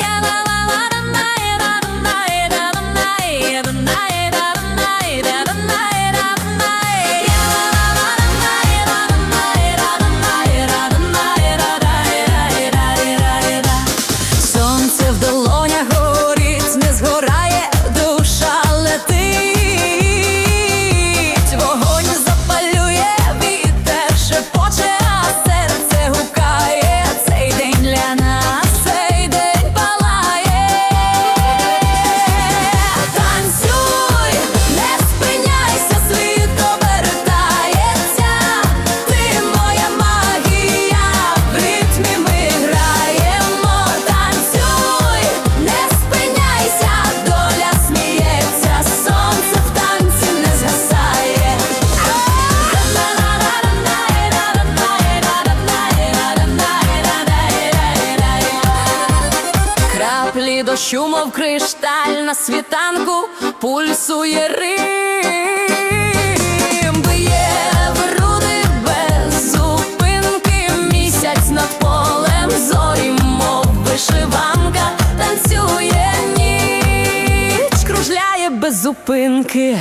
Yeah, Краплі дощу, мов кришталь на світанку, пульсує рим, б'є в груди без зупинки, місяць над полем зорі, мов вишиванка, танцює ніч, кружляє без зупинки.